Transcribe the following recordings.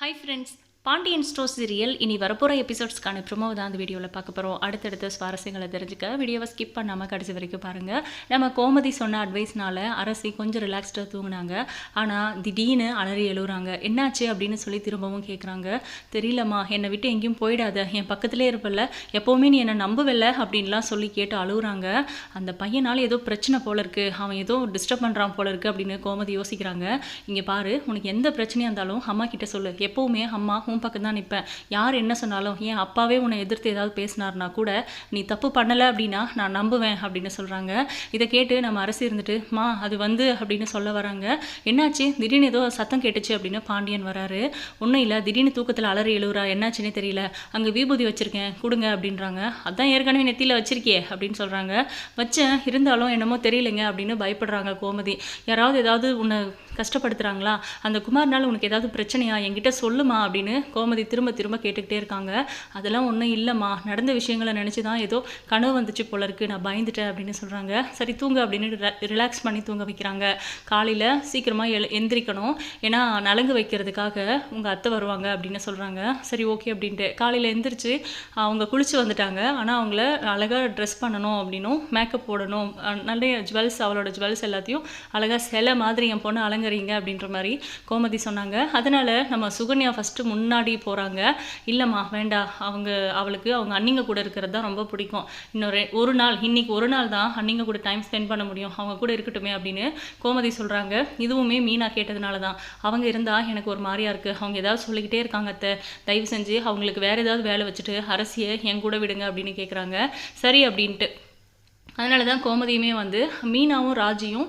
Hi friends, Pandian store serial இனி வரப்போகிற எபிசோட்ஸ்க்கான promo தான் அந்த வீடியோவில் பார்க்க போகிறோம் அடுத்தடுத்த சுவாரஸ்யங்களை தெரிஞ்சுக்க வீடியோவை ஸ்கிப் பண்ணாமல் கடைசி வரைக்கும் பாருங்கள் நம்ம கோமதி சொன்ன அட்வைஸ்னால அரசி கொஞ்சம் ரிலாக்ஸ்டாக தூங்கினாங்க. ஆனால் திடீர்னு அலறி எழுவுறாங்க. என்னாச்சு அப்படின்னு சொல்லி திரும்பவும் கேட்குறாங்க தெரியலம்மா என்னை விட்டு எங்கேயும் போயிடாத. என் பக்கத்திலே இருப்பல்ல. எப்போவுமே நீ என்னை நம்பவில்லை அப்படின்லாம் சொல்லி கேட்டு அழுகுறாங்க அந்த பையனால் ஏதோ பிரச்சனை போல இருக்கு. அவன் ஏதோ டிஸ்டர்ப் பண்ணுறான் போல இருக்குது அப்படின்னு கோமதி யோசிக்கிறாங்க. இங்கே பாரு உனக்கு எந்த பிரச்சனையாக இருந்தாலும் அம்மா கிட்ட சொல்லு. எப்போவுமே அம்மா அப்பாவுக்கும் பக்கம் தான் நிற்பேன். யார் என்ன சொன்னாலும் என் அப்பாவே உன்னை எதிர்த்து ஏதாவது பேசினார்னா கூட நீ தப்பு பண்ணலை அப்படின்னா நான் நம்புவேன் அப்படின்னு சொல்கிறாங்க இதை கேட்டு நம்ம அரசு இருந்துட்டு மா அது வந்து அப்படின்னு சொல்ல வராங்க. என்னாச்சு? திடீர்னு ஏதோ சத்தம் கேட்டுச்சு அப்படின்னு பாண்டியன் வராரு. ஒன்றும் இல்லை திடீர்னு தூக்கத்தில் அலறி எழுவுறா என்னாச்சுன்னே தெரியல. அங்கே விபூதி வச்சுருக்கேன் கொடுங்க அப்படின்றாங்க. அதான் ஏற்கனவே நெத்தியில் வச்சிருக்கியே அப்படின்னு சொல்கிறாங்க வச்சேன் இருந்தாலும் என்னமோ தெரியலைங்க அப்படின்னு பயப்படுறாங்க கோமதி. யாராவது ஏதாவது உன்னை கஷ்டப்படுத்துகிறாங்களா அந்த குமார்னால் உனக்கு ஏதாவது பிரச்சனையா? என்கிட்ட சொல்லுமா அப்படின்னு கோமதி திரும்ப திரும்ப கேட்டுக்கிட்டே இருக்காங்க. அதெல்லாம் ஒன்றும் இல்லைம்மா. நடந்த விஷயங்களை நினச்சி தான் ஏதோ கனவு வந்துச்சு போல இருக்கு. நான் பயந்துட்டேன் அப்படின்னு சொல்கிறாங்க சரி தூங்க அப்படின்னு ரிலாக்ஸ் பண்ணி தூங்க வைக்கிறாங்க. காலையில் சீக்கிரமாக எழு எந்திரிக்கணும். ஏன்னா நலங்கு வைக்கிறதுக்காக உங்கள் அத்தை வருவாங்க அப்படின்னு சொல்கிறாங்க சரி ஓகே அப்படின்ட்டு. காலையில் எந்திரிச்சு அவங்க குளிச்சு வந்துட்டாங்க. ஆனால் அவங்கள அழகாக ட்ரெஸ் பண்ணணும் அப்படின்னும் மேக்கப் போடணும். நிறைய ஜுவல்ஸ் அவளோட ஜுவல்ஸ் எல்லாத்தையும் அழகாக சிலை மாதிரி என் பொண்ணு அலங்கரிங்க அப்படின்ற மாதிரி கோமதி சொன்னாங்க. அதனால் நம்ம சுகன்யா ஃபஸ்ட்டு முன்னாடி போகிறாங்க இல்லைம்மா வேண்டாம் அவங்க அவளுக்கு அவங்க அண்ணிங்க கூட இருக்கிறது தான் ரொம்ப பிடிக்கும். இன்னொரு ஒரு நாள் இன்னைக்கு ஒரு நாள் தான் அண்ணிங்க கூட டைம் ஸ்பெண்ட் பண்ண முடியும். அவங்க கூட இருக்கட்டுமே அப்படின்னு கோமதி சொல்கிறாங்க இதுவுமே மீனா கேட்டதுனால தான். அவங்க இருந்தால் எனக்கு ஒரு மாதிரியா இருக்குது அவங்க ஏதாவது சொல்லிக்கிட்டே இருக்காங்க அத்தை. தயவு செஞ்சு அவங்களுக்கு வேறு ஏதாவது வேலை வச்சுட்டு அரசியை என் கூட விடுங்க அப்படின்னு கேட்குறாங்க சரி அப்படின்ட்டு. அதனால தான் கோமதியுமே வந்து மீனாவும் ராஜியும்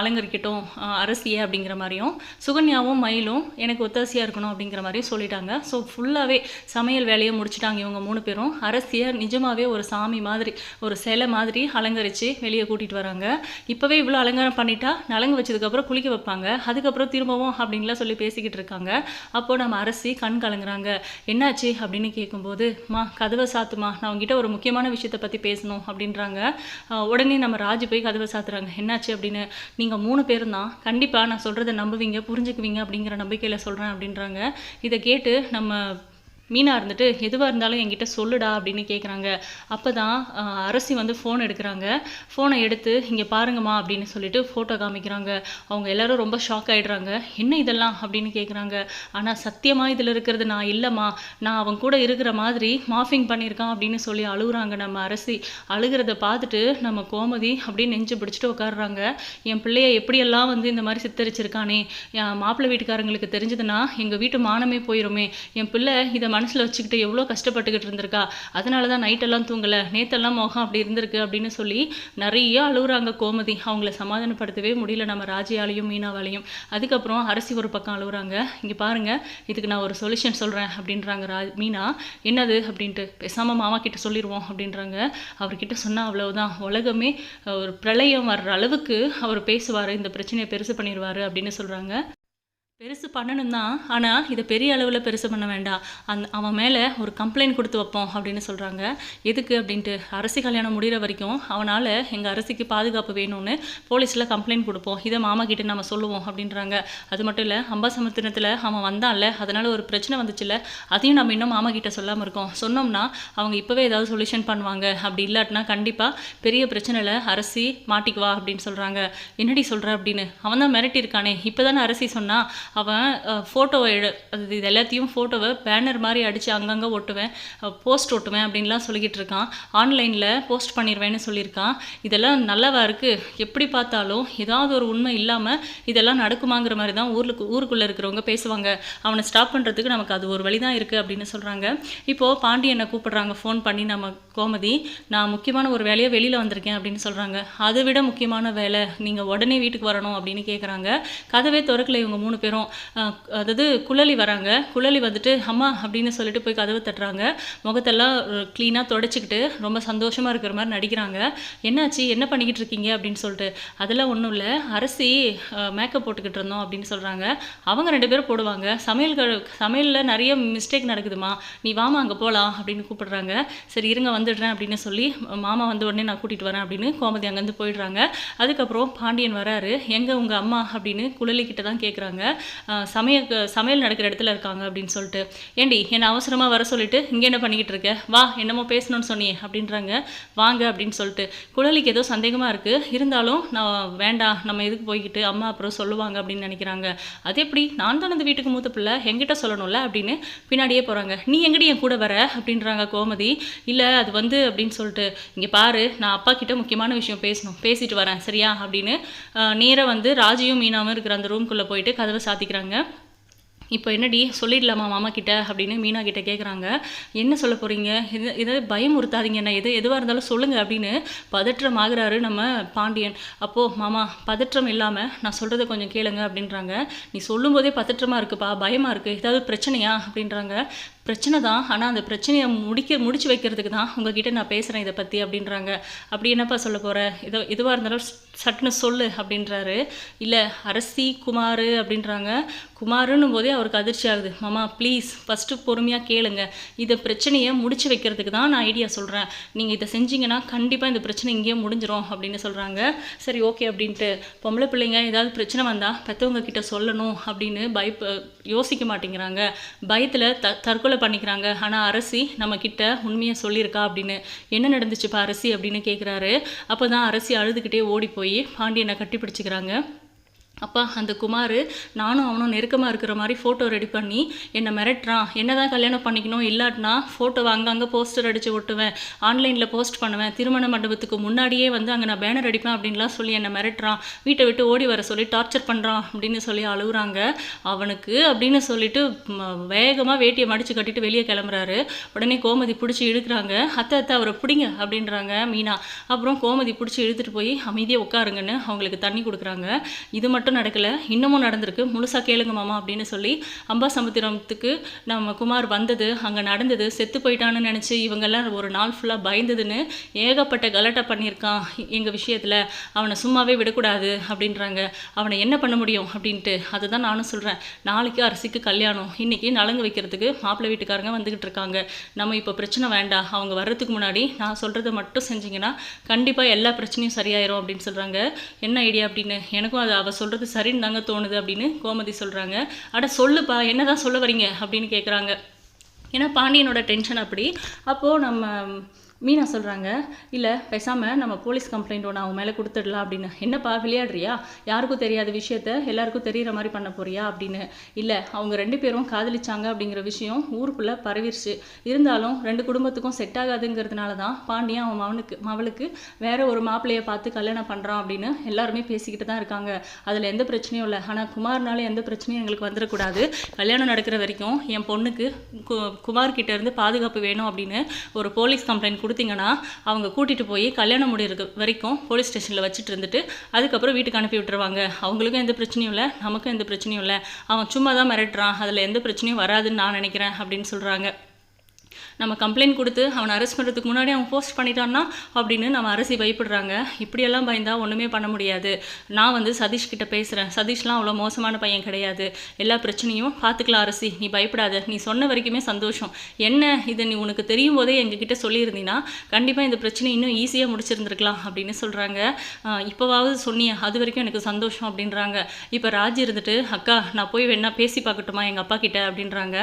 அலங்கரிக்கட்டும் அரசியே அப்படிங்கிற மாதிரியும் சுகன்யாவும் மயிலும் எனக்கு ஒத்தாசியாக இருக்கணும் அப்படிங்கிற மாதிரியும் சொல்லிட்டாங்க. ஸோ ஃபுல்லாகவே சமையல் வேலையை முடிச்சிட்டாங்க இவங்க மூணு பேரும். அரசியை நிஜமாகவே ஒரு சாமி மாதிரி ஒரு சிலை மாதிரி அலங்கரித்து வெளியே கூட்டிகிட்டு வராங்க. இப்போவே இவ்வளோ அலங்காரம் பண்ணிட்டா நலங்கு வச்சதுக்கப்புறம் குளிக்க வைப்பாங்க. அதுக்கப்புறம் திரும்பவும் அப்படின்லாம் சொல்லி பேசிக்கிட்டு இருக்காங்க. அப்போ நம்ம அரசி கண் கலங்குறாங்க. என்னாச்சு அப்படின்னு கேட்கும்போது மா கதவை சாத்துமா நான் உங்ககிட்ட ஒரு முக்கியமான விஷயத்தை பற்றி பேசணும் அப்படின்றாங்க. உடனே நம்ம ராஜு போய் கதவை சாத்துறாங்க. என்னாச்சு? அப்படின்னு நீங்கள் மூணு பேரும் தான். கண்டிப்பாக நான் சொல்கிறத நம்புவீங்க புரிஞ்சுக்குவீங்க அப்படிங்கிற நம்பிக்கையில் சொல்கிறேன் அப்படின்றாங்க. இதை கேட்டு நம்ம மீனா இருந்துட்டு எதுவாக இருந்தாலும் என்கிட்ட சொல்லுடா அப்படின்னு கேட்குறாங்க அப்போ தான் அரசி வந்து ஃபோன் எடுக்கிறாங்க. ஃபோனை எடுத்து இங்கே பாருங்கம்மா அப்படின்னு சொல்லிட்டு ஃபோட்டோ காமிக்கிறாங்க. அவங்க எல்லாரும் ரொம்ப ஷாக் ஆகிடுறாங்க என்ன இதெல்லாம்? அப்படின்னு கேட்குறாங்க ஆனால் சத்தியமாக இதில் இருக்கிறது நான் இல்லைம்மா. நான் அவன் கூட இருக்கிற மாதிரி மாஃபிங் பண்ணியிருக்கான் அப்படின்னு சொல்லி அழுகுறாங்க நம்ம அரசி. அழுகிறத பார்த்துட்டு நம்ம கோமதி அப்படியே நெஞ்சு பிடிச்சிட்டு உட்காடுறாங்க என் பிள்ளைய எப்படியெல்லாம் வந்து இந்த மாதிரி சித்தரிச்சிருக்கானே? என் மாப்பிள்ளை வீட்டுக்காரங்களுக்கு தெரிஞ்சதுன்னா எங்கள் வீட்டு மானமே போயிருமே. என் பிள்ளை இதை மனசில் வச்சுக்கிட்டு எவ்வளோ கஷ்டப்பட்டுக்கிட்டு இருந்திருக்கா? அதனால தான் நைட்டெல்லாம் தூங்கலை. நேத்தெல்லாம் முகம் அப்படி இருந்திருக்கு அப்படின்னு சொல்லி நிறைய அழுகுறாங்க கோமதி. அவங்கள சமாதானப்படுத்தவே முடியல நம்ம ராஜியாலையும் மீனாவாலையும். அதுக்கப்புறம் அரசி ஒரு பக்கம் அழுகுறாங்க இங்கே பாருங்கள் இதுக்கு நான் ஒரு சொல்யூஷன் சொல்கிறேன் அப்படின்றாங்க ரா மீனா. என்னது அப்படின்ட்டு பேசாமல் மாமா கிட்ட சொல்லிடுவோம் அப்படின்றாங்க. அவர்கிட்ட சொன்னால் அவ்வளவுதான். உலகமே ஒரு பிரளயம் வர்ற அளவுக்கு அவர் பேசுவார். இந்த பிரச்சனையை பெருசு பண்ணிடுவார் அப்படின்னு சொல்கிறாங்க பெருசு பண்ணணும் தான் ஆனால் இதை பெரிய அளவில் பெருசு பண்ண வேண்டாம். அந் அவன் மேலே ஒரு கம்ப்ளைண்ட் கொடுத்து வைப்போம் அப்படின்னு சொல்கிறாங்க எதுக்கு அப்படின்ட்டு அரசி கல்யாணம் முடிகிற வரைக்கும் அவனால் எங்கள் அரசிக்கு பாதுகாப்பு வேணும்னு போலீஸில் கம்ப்ளைண்ட் கொடுப்போம். இதை மாமா கிட்டே நம்ம சொல்லுவோம் அப்படின்றாங்க. அது மட்டும் இல்லை அம்பாசமுத்திரத்தில் அவன் வந்தான்ல அதனால் ஒரு பிரச்சனை வந்துச்சுல்ல அதையும் நம்ம இன்னும் மாமா கிட்டே சொல்லாமல் இருக்கோம். சொன்னோம்னா அவங்க இப்போவே ஏதாவது சொல்யூஷன் பண்ணுவாங்க. அப்படி இல்லாட்டினா கண்டிப்பாக பெரிய பிரச்சனையில் அரசி மாட்டிக்குவா அப்படின்னு சொல்கிறாங்க என்னடி சொல்கிற அப்படின்னு? அவன் தான் மிரட்டியிருக்கானே. இப்போ தானே அரசி சொன்னால் அவன் ஃபோட்டோவை எடு அது இது எல்லாத்தையும் ஃபோட்டோவை பேனர் மாதிரி அடித்து அங்கங்கே ஒட்டுவேன். போஸ்ட் ஒட்டுவேன் அப்படின்லாம் சொல்லிக்கிட்டு இருக்கான். ஆன்லைனில் போஸ்ட் பண்ணிடுவேன்னு சொல்லியிருக்கான். இதெல்லாம் நல்லவா இருக்குது எப்படி பார்த்தாலும் ஏதாவது ஒரு உண்மை இல்லாமல் இதெல்லாம் நடக்குமாங்கிற மாதிரி தான் ஊருக்கு ஊருக்குள்ளே இருக்கிறவங்க பேசுவாங்க. அவனை ஸ்டாப் பண்ணுறதுக்கு நமக்கு அது ஒரு வழி தான் இருக்குது அப்படின்னு சொல்கிறாங்க இப்போது பாண்டியனை கூப்பிடுறாங்க ஃபோன் பண்ணி நம்ம கோமதி நான் முக்கியமான ஒரு வேலையை வெளியில் வந்திருக்கேன் அப்படின்னு சொல்கிறாங்க அதை விட முக்கியமான வேலை நீங்கள் உடனே வீட்டுக்கு வரணும் அப்படின்னு கேட்குறாங்க கதவே திறக்கல இவங்க மூணு பேர் பேரும் அதாவது குழலி வராங்க. குழலி வந்துட்டு அம்மா அப்படின்னு சொல்லிட்டு போய் கதவு தட்டுறாங்க. முகத்தெல்லாம் க்ளீனாக தொடச்சிக்கிட்டு ரொம்ப சந்தோஷமாக இருக்கிற மாதிரி நடிக்கிறாங்க. என்னாச்சு? என்ன பண்ணிக்கிட்டு இருக்கீங்க? அப்படின்னு சொல்லிட்டு. அதெல்லாம் ஒன்றும் இல்லை. அரசி மேக்கப் போட்டுக்கிட்டு இருந்தோம் அப்படின்னு சொல்கிறாங்க அவங்க ரெண்டு பேரும் போடுவாங்க. சமையல் சமையலில் நிறைய மிஸ்டேக் நடக்குதுமா நீ வாமா அங்கே போகலாம் அப்படின்னு கூப்பிடுறாங்க. சரி இருங்க வந்துடுறேன் அப்படின்னு சொல்லி மாமா வந்த உடனே நான் கூட்டிகிட்டு வரேன் அப்படின்னு கோமதி அங்கேருந்து போயிடுறாங்க. அதுக்கப்புறம் பாண்டியன் வராரு. எங்கே உங்கள் அம்மா? அப்படின்னு குழலிக்கிட்ட தான் கேட்குறாங்க சமய சமையல் நடக்கிற இடத்துல இருக்காங்க அப்படின்னு சொல்லிட்டு. ஏண்டி என்னை அவசரமாக வர சொல்லிட்டு இங்கே என்ன பண்ணிக்கிட்டு இருக்க? வா என்னமோ பேசணும்னு சொன்னியே அப்படின்றாங்க. வாங்க அப்படின்னு சொல்லிட்டு. குழலிக்கு ஏதோ சந்தேகமாக இருக்குது இருந்தாலும் நான் வேண்டாம் நம்ம எதுக்கு போய்கிட்டு அம்மா அப்புறம் சொல்லுவாங்க அப்படின்னு நினைக்கிறாங்க. அது எப்படி? நான் தான் அந்த வீட்டுக்கு மூத்த பிள்ளை எங்கிட்ட சொல்லணும்ல அப்படின்னு பின்னாடியே போகிறாங்க நீ எங்கடி என் கூட வர? அப்படின்றாங்க கோமதி. இல்லை அது வந்து அப்படின்னு சொல்லிட்டு. இங்கே பாரு நான் அப்பா கிட்ட முக்கியமான விஷயம் பேசணும். பேசிட்டு வரேன் சரியா? அப்படின்னு நேராக வந்து ராஜியும் மீனாவும் இருக்கிற அந்த ரூம்குள்ளே போயிட்டு கதவை சாத்திக்கிறாங்க. இப்போ என்னடி சொல்லிடலாமா மாமா கிட்ட அப்படின்னு மீனா கிட்ட கேட்குறாங்க என்ன சொல்ல போகிறீங்க இது இதை பயமுறுத்தாதீங்க என்ன எது எதுவாக இருந்தாலும் சொல்லுங்கள் அப்படின்னு பதற்றம் ஆகுறாரு நம்ம பாண்டியன். அப்போது மாமா பதற்றம் இல்லாமல் நான் சொல்கிறத கொஞ்சம் கேளுங்க அப்படின்றாங்க. நீ சொல்லும்போதே பதற்றமாக இருக்குப்பா பயமாக இருக்குது ஏதாவது பிரச்சனையா அப்படின்றாங்க. பிரச்சனை தான். ஆனால் அந்த பிரச்சனையை முடிக்க முடிச்சு வைக்கிறதுக்கு தான் உங்ககிட்ட நான் பேசுகிறேன் இதை பற்றி அப்படின்றாங்க. அப்படி என்னப்பா சொல்ல போகிற இதோ எதுவாக இருந்தாலும் சட்டுன்னு சொல்லு அப்படின்றாரு. இல்லை அரசி குமார் அப்படின்றாங்க. குமாருன்னும் போதே அவருக்கு அதிர்ச்சி ஆகுது. மாமா ப்ளீஸ் ஃபஸ்ட்டு பொறுமையாக கேளுங்க. இதை பிரச்சனையை முடிச்சு வைக்கிறதுக்கு தான் நான் ஐடியா சொல்கிறேன் நீங்கள் இதை செஞ்சீங்கன்னா கண்டிப்பாக இந்த பிரச்சனை இங்கேயே முடிஞ்சிடும் அப்படின்னு சொல்கிறாங்க சரி ஓகே அப்படின்ட்டு. பொம்பளை பிள்ளைங்க ஏதாவது பிரச்சனை வந்தால் பெற்றவங்க கிட்ட சொல்லணும் அப்படின்னு பயப்ப யோசிக்க மாட்டேங்கிறாங்க. பயத்தில் த தற்கொலை பண்ணிக்கிறாங்க. ஆனால் அரசி நம்ம கிட்ட உண்மையை சொல்லியிருக்கா அப்படின்னு? என்ன நடந்துச்சுப்பா அரசி அப்படின்னு கேட்குறாரு அப்போ தான் அரசி அழுதுகிட்டே ஓடி போய் பாண்டியனை கட்டி பிடிச்சிக்கிறாங்க அப்பா அந்த குமார் நானும் அவனும் நெருக்கமாக இருக்கிற மாதிரி ஃபோட்டோ ரெடி பண்ணி என்னை மிரட்டுறான் என்ன தான் கல்யாணம் பண்ணிக்கணும் இல்லாட்டினா ஃபோட்டோவை அங்கங்கே போஸ்டர் அடித்து ஒட்டுவேன். ஆன்லைனில் போஸ்ட் பண்ணுவேன். திருமண மண்டபத்துக்கு முன்னாடியே வந்து அங்கே நான் பேனர் அடிப்பேன் அப்படின்லாம் சொல்லி என்னை மிரட்டுறான் வீட்டை விட்டு ஓடி வர சொல்லி டார்ச்சர் பண்ணுறான் அப்படின்னு சொல்லி அழுகுறாங்க அவனுக்கு அப்படின்னு சொல்லிட்டு வேகமாக வேட்டியை மடித்து கட்டிட்டு வெளியே கிளம்புறாரு. உடனே கோமதி பிடிச்சி இழுக்கிறாங்க. அத்தை அத்தை அவரை பிடிங்க அப்படின்றாங்க மீனா. அப்புறம் கோமதி பிடிச்சி இழுத்துட்டு போய் அமைதியாக உட்காருங்கன்னு அவங்களுக்கு தண்ணி கொடுக்குறாங்க. இது மட்டும் நடக்கலை இன்னமும் நடந்திருக்கு. முழுசாக கேளுங்க மாமா அப்படின்னு சொல்லி அம்பா சமுத்திரத்துக்கு நம்ம குமார் வந்தது அங்கே நடந்தது செத்து போயிட்டான்னு நினச்சி இவங்கெல்லாம் ஒரு நாள் ஃபுல்லாக பயந்ததுன்னு ஏகப்பட்ட கலட்டை பண்ணியிருக்கான் எங்கள் விஷயத்தில். அவனை சும்மாவே விடக்கூடாது அப்படின்றாங்க. அவனை என்ன பண்ண முடியும் அப்படின்ட்டு அதை தான் நானும் சொல்கிறேன் நாளைக்கு அரசிக்கு கல்யாணம். இன்றைக்கி நலங்கு வைக்கிறதுக்கு மாப்பிள்ளை வீட்டுக்காரங்க வந்துக்கிட்டு இருக்காங்க. நம்ம இப்போ பிரச்சனை வேண்டாம். அவங்க வர்றதுக்கு முன்னாடி நான் சொல்கிறத மட்டும் செஞ்சிங்கன்னா கண்டிப்பாக எல்லா பிரச்சனையும் சரியாயிரும் அப்படின்னு சொல்கிறாங்க என்ன ஐடியா அப்படின்னு? எனக்கும் அது அவள் சொல்கிறது சரின்னு தாங்க தோணுது அப்படின்னு கோமதி சொல்கிறாங்க அட சொல்லுப்பா என்ன தான் சொல்ல வரீங்க அப்படின்னு கேட்குறாங்க ஏன்னா பாண்டியனோட டென்ஷன் அப்படி. அப்போது நம்ம மீனா சொல்கிறாங்க இல்லை பேசாமல் நம்ம போலீஸ் கம்ப்ளைண்ட் ஒன்று அவன் மேலே கொடுத்துடலாம் அப்படின்னு. என்னப்பா விளையாடுறியா? யாருக்கும் தெரியாத விஷயத்த எல்லாருக்கும் தெரிகிற மாதிரி பண்ண போறியா? அப்படின்னு. இல்லை அவங்க ரெண்டு பேரும் காதலிச்சாங்க அப்படிங்கிற விஷயம் ஊருக்குள்ளே பரவிருச்சு. இருந்தாலும் ரெண்டு குடும்பத்துக்கும் செட் ஆகாதுங்கிறதுனால தான் பாண்டியன் அவன் மவனுக்கு மவளுக்கு வேற ஒரு மாப்பிள்ளையை பார்த்து கல்யாணம் பண்ணுறான் அப்படின்னு எல்லாருமே பேசிக்கிட்டு தான் இருக்காங்க. அதில் எந்த பிரச்சனையும் இல்லை. ஆனால் குமார்னால எந்த பிரச்சனையும் எங்களுக்கு வந்துடக்கூடாது. கல்யாணம் நடக்கிற வரைக்கும் என் பொண்ணுக்கு கு குமார் இருந்து பாதுகாப்பு வேணும் அப்படின்னு ஒரு போலீஸ் கம்ப்ளைண்ட் கொடு கொடுத்தீங்கன்னா அவங்க கூட்டிகிட்டு போய் கல்யாணம் முடிகிற வரைக்கும் போலீஸ் ஸ்டேஷனில் வச்சுட்டு இருந்துட்டு அதுக்கப்புறம் வீட்டுக்கு அனுப்பி விட்டுருவாங்க. அவங்களுக்கும் எந்த பிரச்சனையும் இல்லை நமக்கும் எந்த பிரச்சனையும் இல்லை. அவன் சும்மா தான் மிரட்டுறான். அதில் எந்த பிரச்சனையும் வராதுன்னு நான் நினைக்கிறேன் அப்படின்னு சொல்கிறாங்க நம்ம கம்ப்ளைண்ட் கொடுத்து அவனை அரெஸ்ட் பண்ணுறதுக்கு முன்னாடி அவன் போஸ்ட் பண்ணிட்டான்னா அப்படின்னு நம்ம அரசி பயப்படுறாங்க. இப்படியெல்லாம் பயந்தால் ஒன்றுமே பண்ண முடியாது. நான் வந்து சதீஷ் கிட்ட பேசுகிறேன் சதீஷ்லாம் அவ்வளோ மோசமான பையன் கிடையாது. எல்லா பிரச்சனையும் பார்த்துக்கலாம் அரசி. நீ பயப்படாத. நீ சொன்ன வரைக்குமே சந்தோஷம். என்ன இது? நீ உனக்கு தெரியும் போதே எங்ககிட்ட சொல்லியிருந்தீங்கன்னா கண்டிப்பாக இந்த பிரச்சனை இன்னும் ஈஸியாக முடிச்சிருந்துருக்கலாம் அப்படின்னு சொல்கிறாங்க இப்போவாவது சொன்னியா அது வரைக்கும் எனக்கு சந்தோஷம் அப்படின்றாங்க. இப்போ ராஜி இருந்துட்டு அக்கா நான் போய் வேணா பேசி பார்க்கட்டுமா எங்கள் அப்பா கிட்ட? அப்படின்றாங்க.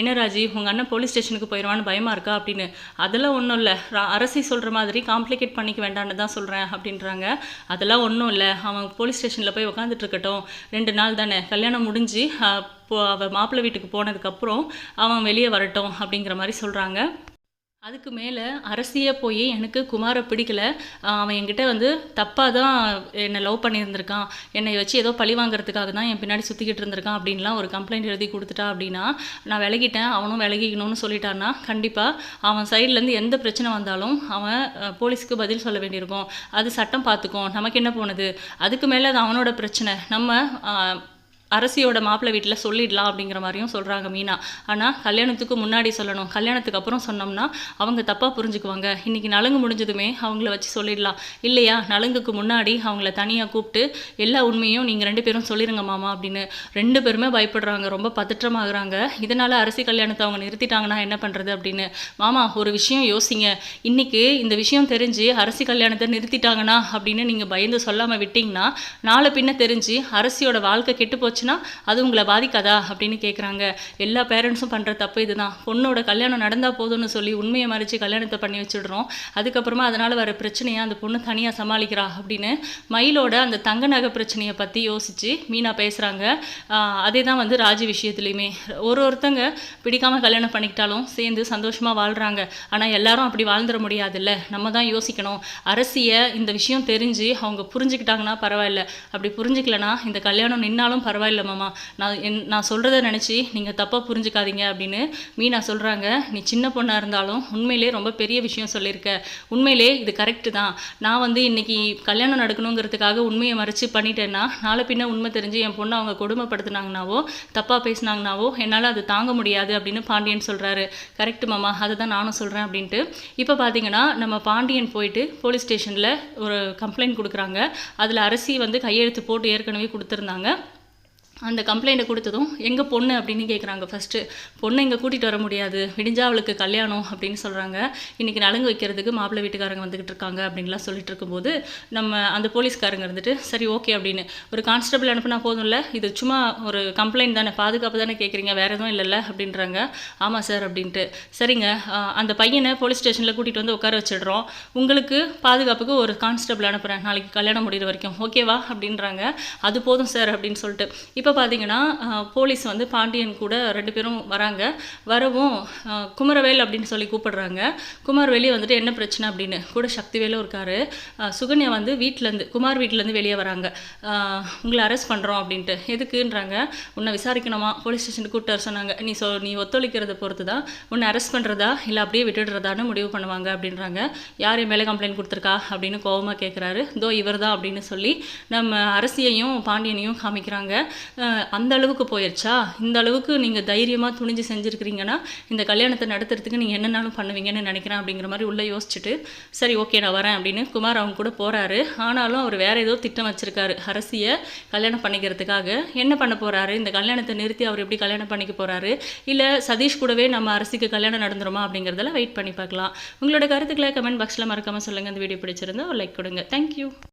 என்ன ராஜி? உங்கள் அண்ணன் போலீஸ் ஸ்டேஷனுக்கு போயிடுவான்னு பயமாக இருக்கா அப்படின்னு. அதெல்லாம் ஒன்றும் இல்லை. அரசி சொல்கிற மாதிரி காம்ப்ளிகேட் பண்ணிக்க வேண்டான்னு தான் சொல்கிறேன் அப்படின்றாங்க. அதெல்லாம் ஒன்றும் இல்லை. அவன் போலீஸ் ஸ்டேஷனில் போய் உட்காந்துட்ருக்கட்டும் ரெண்டு நாள் தானே. கல்யாணம் முடிஞ்சு போ அவள் மாப்பிள்ளை வீட்டுக்கு போனதுக்கப்புறம் அவன் வெளியே வரட்டும் அப்படிங்கிற மாதிரி சொல்கிறாங்க அதுக்கு மேலே அரசியே போய் எனக்கு குமாரை பிடிக்கல. அவன் என்கிட்ட வந்து தப்பாக தான் என்னை லவ் பண்ணியிருந்திருக்கான். என்னை வச்சு ஏதோ பழி வாங்குறதுக்காக தான் என் பின்னாடி சுற்றிக்கிட்டு இருந்திருக்கான் அப்படின்லாம் ஒரு கம்ப்ளைண்ட் எழுதி கொடுத்துட்டா அப்படின்னா நான் விலகிட்டேன் அவனும் விலகிக்கணும்னு சொல்லிட்டான்னா கண்டிப்பாக அவன் சைட்லேருந்து எந்த பிரச்சனை வந்தாலும் அவன் போலீஸுக்கு பதில் சொல்ல வேண்டியிருக்கும். அது சட்டம் பார்த்துக்கும் நமக்கு என்ன போனது? அதுக்கு மேலே அது அவனோட பிரச்சனை. நம்ம அரசியோட மாப்பிள்ளை வீட்டில் சொல்லிடலாம் அப்படிங்கிற மாதிரியும் சொல்கிறாங்க மீனா. ஆனால் கல்யாணத்துக்கு முன்னாடி சொல்லணும். கல்யாணத்துக்கு அப்புறம் சொன்னோம்னா அவங்க தப்பாக புரிஞ்சுக்குவாங்க. இன்றைக்கி நலுங்கு முடிஞ்சதுமே அவங்கள வச்சு சொல்லிடலாம். இல்லையா? நலுங்குக்கு முன்னாடி அவங்கள தனியாக கூப்பிட்டு எல்லா உண்மையும் நீங்கள் ரெண்டு பேரும் சொல்லிடுங்க மாமா அப்படின்னு ரெண்டு பேருமே பயப்படுறாங்க. ரொம்ப பதற்றமாகறாங்க. இதனால் அரசி கல்யாணத்தை அவங்க நிறுத்திட்டாங்கன்னா என்ன பண்ணுறது அப்படின்னு. மாமா ஒரு விஷயம் யோசிங்க. இன்றைக்கி இந்த விஷயம் தெரிஞ்சு அரசி கல்யாணத்தை நிறுத்திட்டாங்கன்னா அப்படின்னு நீங்கள் பயந்து சொல்லாமல் விட்டிங்கன்னா நாளை பின்ன தெரிஞ்சு அரசியோட வாழ்க்கை கெட்டு போச்சு போச்சுன்னா அது உங்களை பாதிக்காதா அப்படின்னு கேட்குறாங்க எல்லா பேரண்ட்ஸும் பண்ணுற தப்பு இதுதான். பொண்ணோட கல்யாணம் நடந்தால் போதும்னு சொல்லி உண்மையை மறைச்சு கல்யாணத்தை பண்ணி வச்சுடுறோம். அதுக்கப்புறமா அதனால் வர பிரச்சனையை அந்த பொண்ணு தனியாக சமாளிக்கிறா அப்படின்னு மயிலோட அந்த தங்க நகை பிரச்சனையை பற்றி யோசித்து மீனா பேசுகிறாங்க அதே தான் வந்து ராஜி விஷயத்துலையுமே. ஒரு ஒருத்தங்க பிடிக்காம கல்யாணம் பண்ணிக்கிட்டாலும் சேர்ந்து சந்தோஷமாக வாழ்கிறாங்க ஆனால் எல்லாரும் அப்படி வாழ்ந்துட முடியாதுல்ல. நம்ம தான் யோசிக்கணும். அரசியை இந்த விஷயம் தெரிஞ்சு அவங்க புரிஞ்சுக்கிட்டாங்கன்னா பரவாயில்ல. அப்படி புரிஞ்சுக்கலனா இந்த கல்யாணம் நின்னாலும் பரவாயில்ல. மாமா. நான் என் நான் சொல்கிறத நினச்சி நீங்கள் தப்பாக புரிஞ்சுக்காதீங்க அப்படின்னு மீனா சொல்கிறாங்க நீ சின்ன பொண்ணாக இருந்தாலும் உண்மையிலே ரொம்ப பெரிய விஷயம் சொல்லியிருக்க. உண்மையிலே இது கரெக்டு தான். நான் வந்து இன்றைக்கி கல்யாணம் நடக்கணுங்கிறதுக்காக உண்மையை மறைச்சு பண்ணிட்டேன்னா நாளை பின்ன உண்மை தெரிஞ்சு என் பொண்ணை அவங்க கொடுமைப்படுத்தினாங்கனாவோ தப்பாக பேசினாங்கனாவோ என்னால் அது தாங்க முடியாது அப்படின்னு பாண்டியன் சொல்கிறாரு கரெக்ட் மாமா. அதை தான் நானும் சொல்கிறேன் அப்படின்ட்டு. இப்போ பார்த்தீங்கன்னா நம்ம பாண்டியன் போயிட்டு போலீஸ் ஸ்டேஷனில் ஒரு கம்ப்ளைண்ட் கொடுக்குறாங்க. அதில் அரசி வந்து கையெழுத்து போட்டு ஏற்கனவே கொடுத்துருந்தாங்க. அந்த கம்ப்ளைண்ட்டை கொடுத்ததும் எங்கள் பொண்ணு? அப்படின்னு கேட்குறாங்க ஃபஸ்ட்டு பொண்ணை இங்கே கூட்டிகிட்டு வர முடியாது. விடிஞ்சா அவளுக்கு கல்யாணம் அப்படின்னு சொல்கிறாங்க இன்றைக்கி நலங்கு வைக்கிறதுக்கு மாப்பிள்ளை வீட்டுக்காரங்க வந்துக்கிட்டு இருக்காங்க அப்படின்லாம் சொல்லிட்டு இருக்கும்போது நம்ம அந்த போலீஸ்காரங்க இருந்துட்டு சரி ஓகே அப்படின்னு. ஒரு கான்ஸ்டபிள் அனுப்புனா போதும்ல? இது சும்மா ஒரு கம்ப்ளைண்ட் தானே? பாதுகாப்பு தானே கேட்குறீங்க வேறு எதுவும் இல்லைல்ல? அப்படின்றாங்க. ஆமாம் சார் அப்படின்ட்டு. சரிங்க. அந்த பையனை போலீஸ் ஸ்டேஷனில் கூட்டிகிட்டு வந்து உட்கார வச்சிடுறோம். உங்களுக்கு பாதுகாப்புக்கு ஒரு கான்ஸ்டபிள் அனுப்புகிறேன் நாளைக்கு கல்யாணம் முடிகிற வரைக்கும். ஓகேவா? அப்படின்றாங்க. அது போதும் சார் அப்படின்னு சொல்லிட்டு. இப்போ பார்த்தீங்கன்னா போலீஸ் வந்து பாண்டியன் கூட ரெண்டு பேரும் வராங்க. வரவும் குமரவேல் அப்படின்னு சொல்லி கூப்பிடுறாங்க. குமார்வேலி வந்துட்டு என்ன பிரச்சனை அப்படின்னு கூட சக்திவேலும் இருக்காரு. சுகன்யா வந்து வீட்டிலேருந்து குமார் வீட்டிலேருந்து வெளியே வராங்க. உங்களை அரெஸ்ட் பண்ணுறோம் அப்படின்ட்டு. எதுக்குன்றாங்க உன்னை விசாரிக்கணுமா? போலீஸ் ஸ்டேஷனுக்கு கூப்பிட்டு வர சொன்னாங்க. நீ சொ நீ ஒத்துழைக்கிறத பொறுத்து தான் உன்னை அரெஸ்ட் பண்ணுறதா இல்லை அப்படியே விட்டுடுறதான்னு முடிவு பண்ணுவாங்க அப்படின்றாங்க. யார் என் மேலே கம்ப்ளைண்ட் கொடுத்துருக்கா? அப்படின்னு கோவமாக கேட்குறாரு தோ இவர் தான் அப்படின்னு சொல்லி நம்ம அரசியையும் பாண்டியனையும் காமிக்கிறாங்க. அந்த அளவுக்கு போயிடுச்சா இந்த அளவுக்கு நீங்கள் தைரியமாக துணிஞ்சு செஞ்சுருக்கிறீங்கன்னா இந்த கல்யாணத்தை நடத்துறதுக்கு நீங்கள் என்னென்னாலும் பண்ணுவீங்கன்னு நினைக்கிறேன் அப்படிங்கிற மாதிரி உள்ளே யோசிச்சுட்டு சரி ஓகே நான் வரேன் அப்படின்னு குமார் அவங்க கூட போகிறாரு ஆனாலும் அவர் வேறு ஏதோ திட்டம் வச்சுருக்காரு அரசியை கல்யாணம் பண்ணிக்கிறதுக்காக. என்ன பண்ண போகிறாரு இந்த கல்யாணத்தை நிறுத்தி அவர் எப்படி கல்யாணம் பண்ணிக்க போகிறாரு இல்லை சதீஷ் கூடவே நம்ம அரசிக்கு கல்யாணம் நடந்துருமா அப்படிங்கிறதெல்லாம் வெயிட் பண்ணி பார்க்கலாம். உங்களோட கருத்துக்களை கமெண்ட் பாக்ஸில் மறக்காமல் சொல்லுங்கள் இந்த வீடியோ பிடிச்சிருந்தா ஒரு லைக் கொடுங்க. தேங்க்யூ